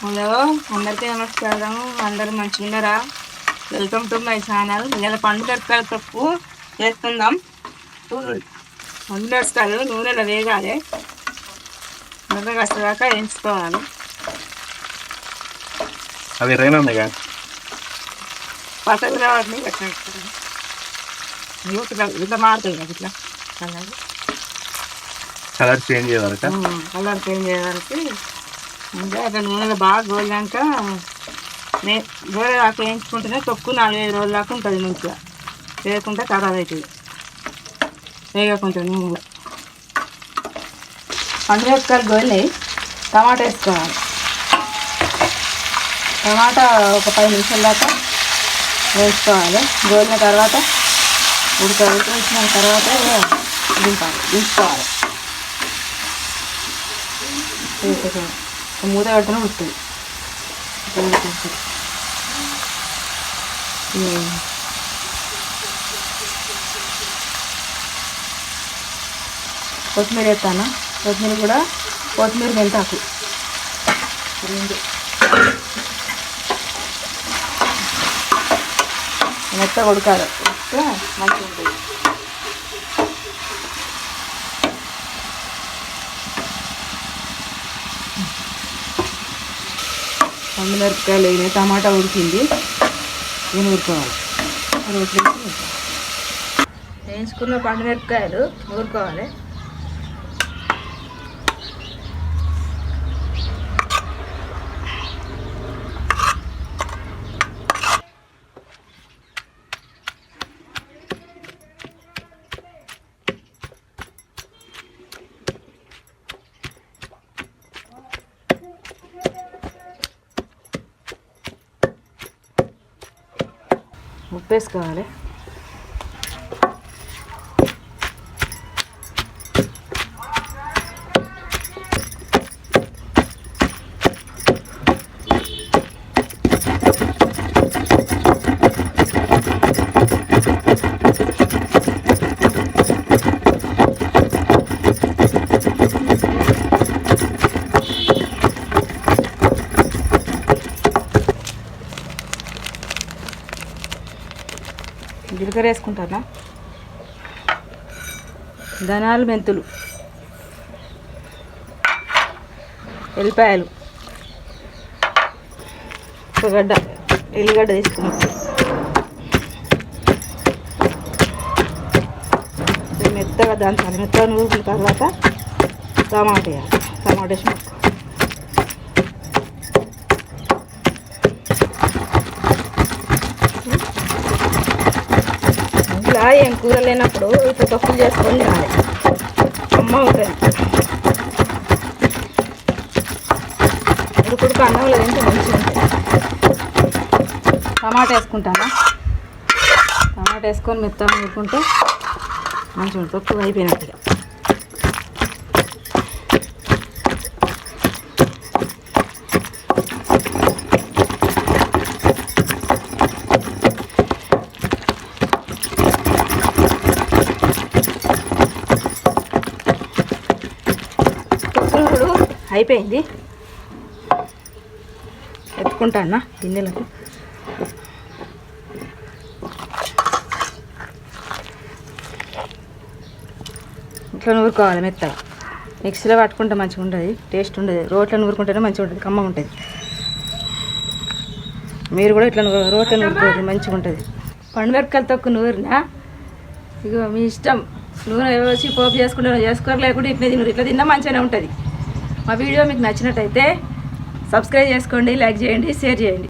Hello అందరికీ నమస్కారం. అందరూ మంచిగా ఉన్నారా వెల్కమ్ టు మై ఛానల్ ఇలా పండు మిరపకాయల పప్పు చేస్తుందాం పండు మిరపకాయలు నూనెలో వేగాలి. నూనె కష్టదాకా వేయించుకోవాలి. అవి రైనా ఉన్నాయి కదా పసలు రావట్లేదు ఇట్లా మారుతుంది కదా ఇట్లా. కలర్. చేంజ్ చేయవరక కలర్ చేంజ్ చేయడానికి ముందే అక్కడ నూనెలో బాగా గోలినాక నే గోల దాకా వేయించుకుంటేనే తొక్కు నాలుగైదు రోజుల దాకా ఉంటుంది మంచిగా. వేయకుండా ఖరాబ్ అవుతుంది. వేయకుండా నూనెలో పండుగక్కలు గోలి టమాటా వేసుకోవాలి. టమాటా ఒక పది నిమిషాల దాకా వేసుకోవాలి. గోలిన తర్వాత ఉడక ఉడికించిన తర్వాత దింపాలి. దించుకోవాలి. వేసేసాను మూత కట్టుకుని ఉడుతుంది కొత్తిమీర వేస్తాను కొత్తిమీర కూడా కొత్తిమీర మెంతాకు రెండు మెత్త కొడుకారు మంచిగా ఉంటుంది మిరపకాయలు వేయినాయి టమాటా ఉడికింది. నేను ఊరుకోవాలి. అది వేసి వేయించుకున్న పండు మిరపకాయలు ఊరుకోవాలి. ఉప్పు వేసుకోవాలి జీలకర్ర వేసుకుంటారా? ధనాలు మెంతులు. ఎల్లిపాయలు. ఒక గడ్డ ఎల్లిగడ్డ తీసుకున్నాం. మెత్తగా దాని మెత్తగా నూరుకున్న తర్వాత టమాటా వేయాలి. టమాటా వేసి కూడా ఏం కూర లేనప్పుడు ఇట్లా తప్పులు చేసుకొని తినాలి. అమ్మ ఉంటుంది ఉడుకుడుకు అన్నంలో తింటే మంచిగా ఉంటుంది. టమాటా వేసుకుంటానా? టమాటా వేసుకొని మెత్తగా ఊరుకుంటే మంచిగా ఉంటుంది. తక్కువ అయిపోయినట్టుగా. అయిపోయింది. అయిపోయింది ఎత్తుకుంటానా గిన్నెలకు. ఇట్లా నూరుకోవాలి మెత్తగా. మిక్సీలో పట్టుకుంటే మంచిగా ఉంటుంది టేస్ట్ ఉండదు. రోట్లో నూరుకుంటేనే మంచిగా ఉంటుంది కమ్మగా ఉంటుంది. మీరు కూడా ఇట్లా రోట్లో నూరుకోవాలి మంచిగా ఉంటుంది. పండుమిరపకాయలు తక్కువ నూరినా ఇక మీ ఇష్టం. నూనె వేసి పోపు చేసుకుంటే చేసుకోరు లేకుంటే ఇట్లా తిన్నారు ఇట్లా తిన్నా మంచిగానే ఉంటుంది. మా వీడియో మీకు నచ్చినట్టయితే సబ్స్క్రైబ్ చేసుకోండి లైక్ చేయండి షేర్ చేయండి.